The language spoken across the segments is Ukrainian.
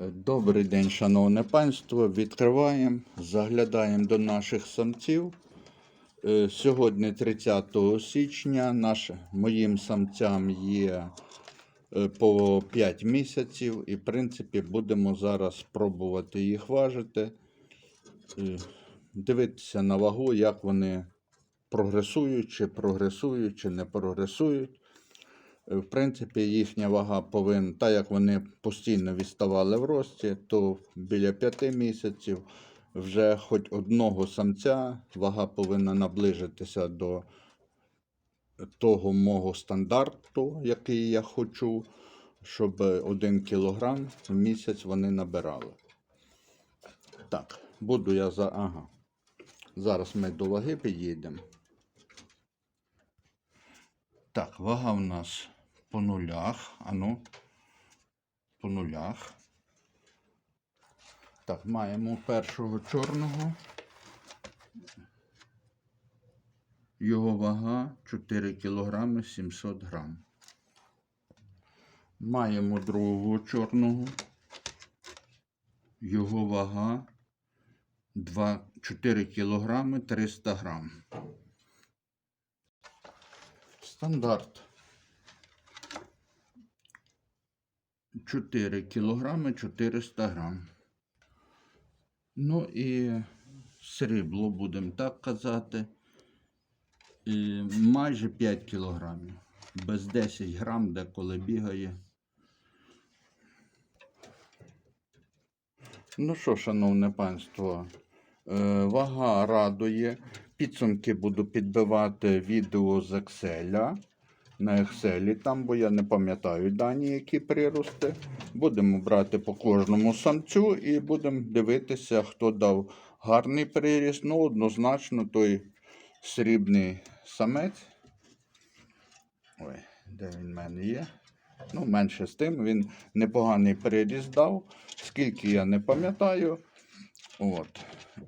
Добрий день, шановне панство. Відкриваємо, заглядаємо до наших самців. Е, Сьогодні 30 січня. Наш, моїм самцям є е, по 5 місяців, і, в принципі, будемо зараз пробувати їх важити, е, дивитися на вагу, як вони прогресують, чи прогресують, чи не прогресують. Е, В принципі, їхня вага повинна, так як вони постійно відставали в рості, то біля 5 місяців вже хоч одного самця вага повинна наближитися до того мого стандарту, який я хочу, щоб 1 кілограм в місяць вони набирали. Так, буду я за. Ага. Зараз ми до ваги підійдемо. Так, вага в нас по нулях. Ану, по нулях. Так, маємо першого чорного. Його вага 4 кг 700 грам. Маємо другого чорного. Його вага 2, 4 кг 300 грам. Стандарт. 4 кілограми 400 грам. Ну і срібло, будемо так казати. І майже 5 кілограмів. Без 10 грам деколи бігає. Ну що, шановне панство, е, вага радує. Підсумки буду підбивати відео з Excel. На Excel там, бо я не пам'ятаю дані, які прирости. Будемо брати по кожному самцю і будемо дивитися, хто дав гарний приріст. Ну, однозначно, той срібний самець. Ой, де він в мене є? Ну, менше з тим, він непоганий приріст дав. Скільки я не пам'ятаю. От.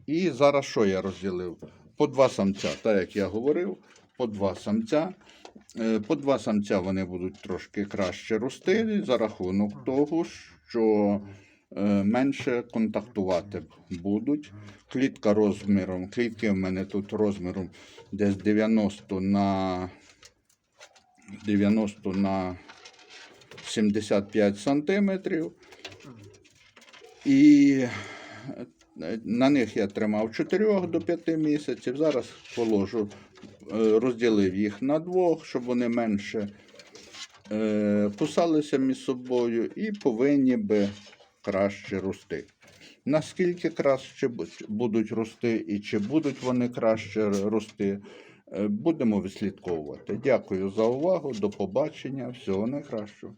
І зараз що я розділив? По два самця, так як я говорив, по два самця. Е, По два самця вони будуть трошки краще рости за рахунок того, що е, менше контактувати будуть. Клітка розміром, клітки в мене тут розміром десь 90 на 90 на 75 сантиметрів. І е, на них я тримав 4 до 5 місяців. Зараз положу, розділив їх на двох, щоб вони менше е, кусалися між собою і повинні би краще рости. Наскільки краще будуть рости і чи будуть вони краще рости, е, будемо відслідковувати. Дякую за увагу. До побачення. Всього найкращого.